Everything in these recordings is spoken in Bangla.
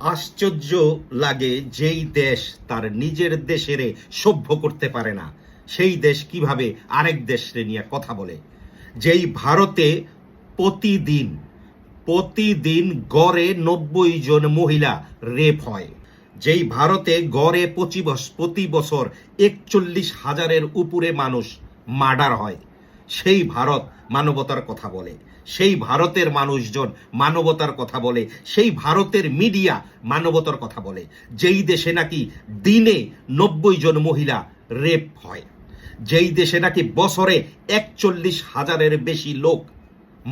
আশ্চর্য লাগে যেই দেশ তার নিজের দেশেরে সভ্য করতে পারে না। সেই দেশ কীভাবে আরেক দেশরে নিয়ে কথা বলে? যেই ভারতে প্রতিদিন প্রতিদিন গড়ে নব্বই জন মহিলা রেপ হয়, যেই ভারতে গড়ে বছ- প্রতি বছর একচল্লিশ হাজারের উপরে মানুষ মার্ডার হয়, সেই ভারত মানবতার কথা বলে। সেই ভারতের মানুষজন মানবতার কথা বলে, সেই ভারতের মিডিয়া মানবতার কথা বলে। যেই দেশে নাকি দিনে নব্বই জন মহিলা রেপ হয়, যেই দেশে নাকি বছরে একচল্লিশ হাজারের বেশি লোক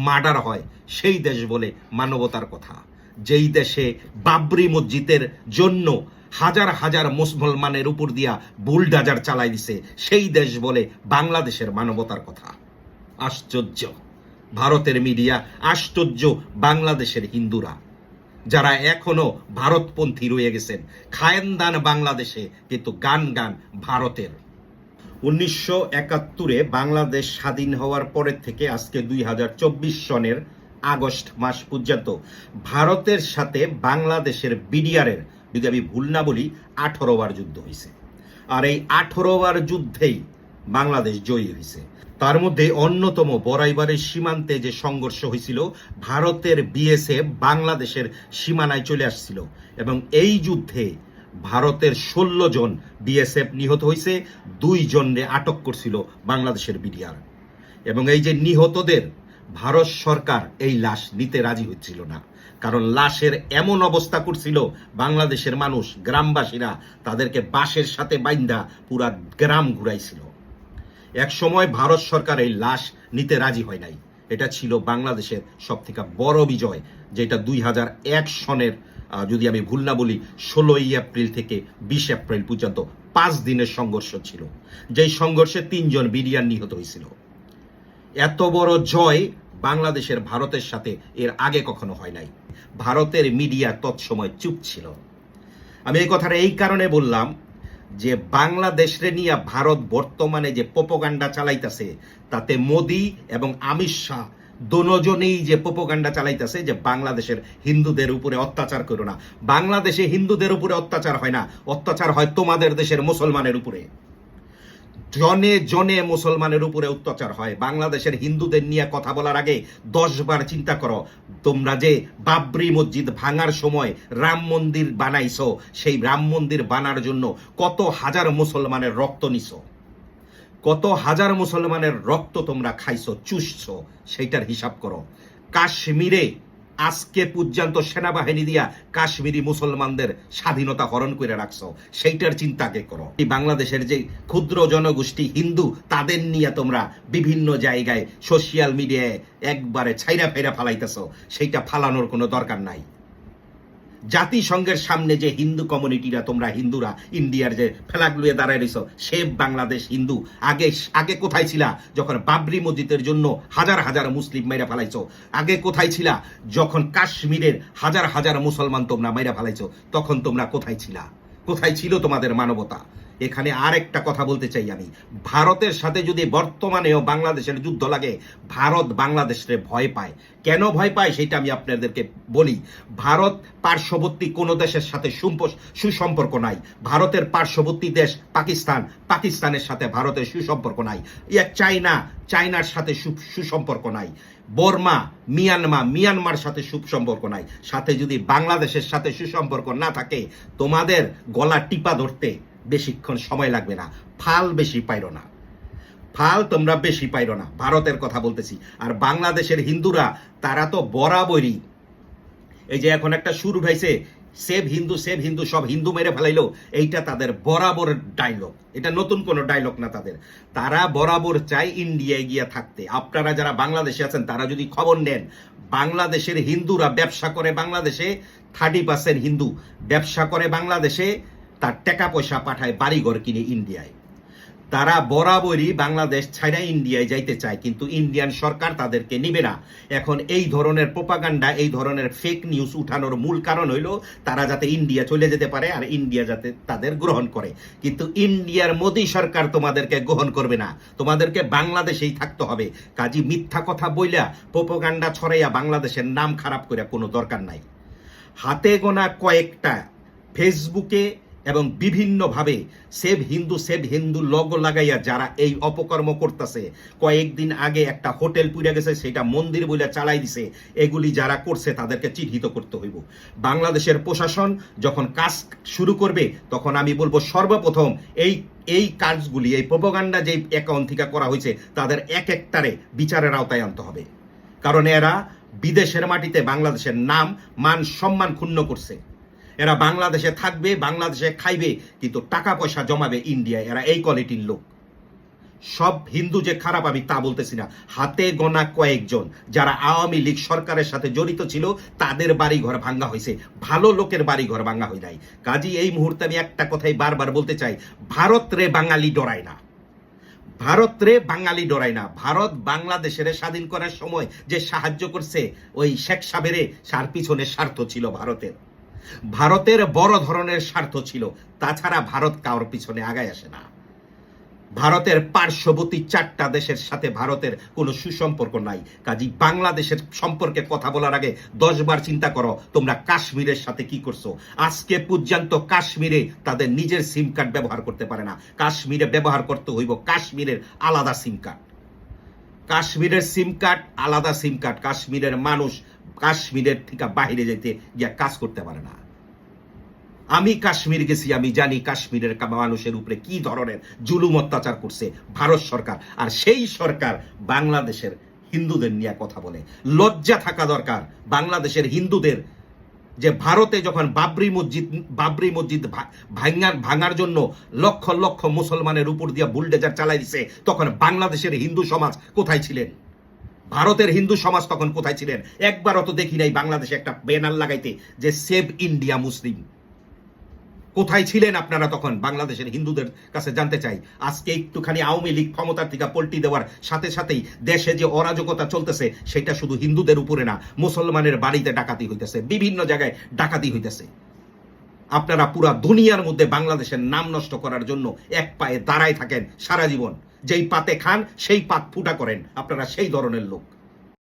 মার্ডার হয়, সেই দেশ বলে মানবতার কথা। যেই দেশে বাবরি মসজিদের জন্য হাজার হাজার মুসলমানের উপর দিয়া বুলডাজার চালাই দিছে, সেই দেশ বলে বাংলাদেশের মানবতার কথা। আশ্চর্য! ভারতের মিডিয়া আশ্চর্য বাংলাদেশের হিন্দুরা, যারা এখনও ভারতপন্থী রয়ে গেছেন। খায়েনদান বাংলাদেশে কিন্তু গান গান ভারতের। উনিশশো একাত্তরে বাংলাদেশ স্বাধীন হওয়ার পরের থেকে আজকে দুই হাজার চব্বিশ সনের আগস্ট মাস পর্যন্ত ভারতের সাথে বাংলাদেশের বিডিআরের, যদি আমি ভুল না বলি, আঠারো বার যুদ্ধ হয়েছে। আর এই আঠারো বার যুদ্ধেই বাংলাদেশ জয়ী হয়েছে। তার মধ্যে অন্যতম বরাইবারের সীমান্তে যে সংঘর্ষ হয়েছিল, ভারতের বিএসএফ বাংলাদেশের সীমানায় চলে আসছিল এবং এই যুদ্ধে ভারতের ষোলো জন বিএসএফ নিহত হয়েছে, দুই জনরে আটক করছিল বাংলাদেশের বিডিআর। এবং এই যে নিহতদের, ভারত সরকার এই লাশ নিতে রাজি হচ্ছিল না। কারণ লাশের এমন অবস্থা করছিল, বাংলাদেশের মানুষ, গ্রামবাসীরা তাদেরকে বাঁশের সাথে বাইন্দা পুরা গ্রাম ঘুরাইছিল। এক সময় ভারত সরকার এই লাশ নিতে রাজি হয় নাই। এটা ছিল বাংলাদেশের সব থেকে বড় বিজয়, যেটা দুই হাজার এক সনের যদি আমি ভুল না বলি, ষোলোই এপ্রিল থেকে বিশ এপ্রিল পর্যন্ত পাঁচ দিনের সংঘর্ষ ছিল। যেই সংঘর্ষে তিনজন বিডিয়ার নিহত হয়েছিল। এত বড় জয় বাংলাদেশের ভারতের সাথে এর আগে কখনো হয় নাই। ভারতের মিডিয়া তৎসময় চুপ ছিল। আমি এই কথাটা এই কারণে বললাম যে বাংলাদেশরে নিয়ে ভারত বর্তমানে যে পোপোগান্ডা চালাইতেছে, তাতে মোদি এবং আমির শাহ দুজনেই যে পোপোগান্ডা চালাইতেছে যে বাংলাদেশের হিন্দুদের উপরে অত্যাচার করো না। বাংলাদেশে হিন্দুদের উপরে অত্যাচার হয় না, অত্যাচার হয় তোমাদের দেশের মুসলমানের উপরে। জনে জনে মুসলমানের উপরে অত্যাচার হয়। বাংলাদেশের হিন্দুদের নিয়ে কথা বলার আগে দশ বার চিন্তা করো, তোমরা যে বাবরি মসজিদ ভাঙার সময় রাম মন্দির বানাইছো, সেই রাম মন্দির বানার জন্য কত হাজার মুসলমানের রক্ত নিছো? কত হাজার মুসলমানের রক্ত তোমরা খাইছো, চুষছো, সেইটার হিসাব করো। কাশ্মীরে আজকে পর্যন্ত সেনাবাহিনী দিয়া কাশ্মীরি মুসলমানদের স্বাধীনতা হরণ করে রাখছো। সেইটার চিন্তা কে করো? এই বাংলাদেশের যে ক্ষুদ্র জনগোষ্ঠী হিন্দু, তাদের নিয়ে তোমরা বিভিন্ন জায়গায় সোশিয়াল মিডিয়ায় একবারে ছাইরা ফেরা ফালাইতেছ। সেইটা ফালানোর কোনো দরকার নাই। জাতিসংঘের সামনে যে হিন্দু কমিউনিটিরা, তোমরা হিন্দুরা, ইন্ডিয়ার যে ফ্ল্যাগ লুয়ে দাঁড়ায় রয়েছ সে বাংলাদেশ হিন্দু। আগে আগে কোথায় ছিলা? যখন বাবরি মসজিদের জন্য হাজার হাজার মুসলিম মেয়েরা ফেলাইছ। আগে কোথায় ছিলা? যখন কাশ্মীরের হাজার হাজার মুসলমান তোমরা মেয়েরা ফেলাইছ, তখন তোমরা কোথায় ছিলা? কোথায় ছিল তোমাদের মানবতা? এখানে আর একটা কথা বলতে চাই আমি। ভারতের সাথে যদি বর্তমানেও বাংলাদেশের যুদ্ধ লাগে, ভারত বাংলাদেশে ভয় পায়। কেন ভয় পায় সেটা আমি আপনাদেরকে বলি। ভারত পার্শ্ববর্তী কোনো দেশের সাথে সুসম্পর্ক নাই। ভারতের পার্শ্ববর্তী দেশ পাকিস্তান। পাকিস্তানের সাথে ভারতের সুসম্পর্ক নাই। ইয়া চায়না। চায়নার সাথে সুসম্পর্ক নাই। বর্মা মিয়ানমা মিয়ানমার সাথে সুসম্পর্ক নাই। সাথে যদি বাংলাদেশের সাথে সুসম্পর্ক না থাকে, তোমাদের গলা টিপা ধরতে বেশিক্ষণ সময় লাগবে না। ফাল বেশি পাইরো না। ফাল তোমরা বেশি পাইরো না। ভারতের কথা বলতেছি। আর বাংলাদেশের হিন্দুরা, তারা তো বরাবরই এই যে এখন একটা সুর উঠাইছে সেভ হিন্দু সেভ হিন্দু, সব হিন্দু মেরে ফেলাইলো, এইটা তাদের বরাবর ডায়লগ এটা নতুন কোনো ডায়লগ না তাদের। তারা বরাবর চায় ইন্ডিয়ায় গিয়া থাকতে। আপনারা যারা বাংলাদেশে আছেন, তারা যদি খবর নেন, বাংলাদেশের হিন্দুরা ব্যবসা করে বাংলাদেশে থার্টি পার্সেন্ট হিন্দু। ব্যবসা করে বাংলাদেশে তার টাকা পয়সা পাঠায় বাড়িঘর কিনে ইন্ডিয়ায়। তারা বরাবরই বাংলাদেশ ছাড়া ইন্ডিয়ায় যাইতে চায়, কিন্তু ইন্ডিয়ান সরকার তাদেরকে নিবে না। এখন এই ধরনের প্রোপাগান্ডা এই ধরনের ফেক নিউজ উঠানোর মূল কারণ হইল তারা যাতে ইন্ডিয়া চলে যেতে পারে আর ইন্ডিয়া যাতে তাদের গ্রহণ করে। কিন্তু ইন্ডিয়ার মোদী সরকার তোমাদেরকে গ্রহণ করবে না। তোমাদেরকে বাংলাদেশেই থাকতে হবে। কাজী মিথ্যা কথা বইলা প্রোপাগান্ডা ছড়াইয়া বাংলাদেশের নাম খারাপ করে কোনো দরকার নাই। হাতে গোনা কয়েকটা ফেসবুকে এবং বিভিন্নভাবে সেভ হিন্দু সেভ হিন্দু লগ লাগাইয়া যারা এই অপকর্ম করতেছে, কয়েকদিন আগে একটা হোটেল পুড়ে গেছে, সেটা মন্দির বলে চালাই দিছে, এগুলি যারা করছে তাদেরকে চিহ্নিত করতে হইব। বাংলাদেশের প্রশাসন যখন কাজ শুরু করবে, তখন আমি বলব সর্বপ্রথম এই এই কাজগুলি, এই প্রোপাগান্ডা যে অ্যাকাউন্ট থেকে করা হয়েছে, তাদের এক একটারে বিচারের আওতায় আনতে হবে। কারণ এরা বিদেশের মাটিতে বাংলাদেশের নাম, মান, সম্মান ক্ষুণ্ণ করছে। এরা বাংলাদেশে থাকবে, বাংলাদেশে খাইবে, কিন্তু টাকা পয়সা জমাবে ইন্ডিয়ায়। এরা এই কোয়ালিটির লোক। সব হিন্দু যে খারাপ, আমি তা বলতেছি না। হাতে গোনা কয়েকজন, যারা আওয়ামী লীগ সরকারের সাথে জড়িত ছিল, তাদের বাড়ি ঘর ভাঙ্গা হয়েছে। ভালো লোকের বাড়ি ঘর ভাঙ্গা হয় নাই। কাজী, এই মুহূর্তে আমি একটা কথাই বারবার বলতে চাই। ভারত রে বাঙালি ডরায় না। ভারত রে বাঙালি ডরায় না। ভারত বাংলাদেশের স্বাধীন করার সময় যে সাহায্য করছে, ওই শেখ সাবেরে সার পিছনে স্বার্থ ছিল ভারতের। ভারতের বড় ধরনের স্বার্থ ছিল। তাছাড়া ভারত কারোর পিছনে আগায় আসে না। ভারতের পার্শ্ববর্তী চারটা দেশের সাথে ভারতের কোনো সুসম্পর্ক নাই। কাজী বাংলাদেশের সম্পর্কে কথা বলার আগে দশবার চিন্তা করো, তোমরা কাশ্মীরের সাথে কি করছ? আজকে পর্যন্ত কাশ্মীরে তাদের নিজের সিম কার্ড ব্যবহার করতে পারে না। কাশ্মীরে ব্যবহার করতে হইব কাশ্মীরের আলাদা সিম কার্ড। কাশ্মীরের সিম কার্ড, আলাদা সিম কার্ড। কাশ্মীরের মানুষ কাশ্মীরের থেকে বাইরে যেতে গিয়া কাজ করতে পারে না। আমি কাশ্মীর গেছি, আমি জানি কাশ্মীরের মানুষের উপরে কি ধরনের জুলুম অত্যাচার করছে ভারত সরকার। আর সেই সরকার বাংলাদেশের হিন্দুদের নিয়ে কথা বলে। লজ্জা থাকা দরকার বাংলাদেশের হিন্দুদের যে ভারতে যখন বাবরি মসজিদ বাবরি মসজিদ ভাঙার ভাঙার জন্য লক্ষ লক্ষ মুসলমানের উপর দিয়ে বুলডেজার চালাই দিছে, তখন বাংলাদেশের হিন্দু সমাজ কোথায় ছিলেন? ভারতের হিন্দু সমাজ তখন কোথায় ছিলেন? একবারও তো দেখি নাই বাংলাদেশে একটা ব্যানার লাগাইতে যে সেভ ইন্ডিয়া মুসলিম। কোথায় ছিলেন আপনারা তখন? বাংলাদেশের হিন্দুদের কাছে জানতে চাই। আজকে একটুখানি আওয়ামী লীগ ক্ষমতার থেকে পল্টি দেওয়ার সাথে সাথেই দেশে যে অরাজকতা চলতেছে, সেটা শুধু হিন্দুদের উপরে না, মুসলমানের বাড়িতে ডাকাতি হইতেছে, বিভিন্ন জায়গায় ডাকাতি হইতেছে। আপনারা পুরা দুনিয়ার মধ্যে বাংলাদেশের নাম নষ্ট করার জন্য এক পায়ে দাঁড়ায় থাকেন সারা জীবন। যেই পাতে খান, সেই পাত ফুটা করেন। আপনারা সেই ধরনের লোক।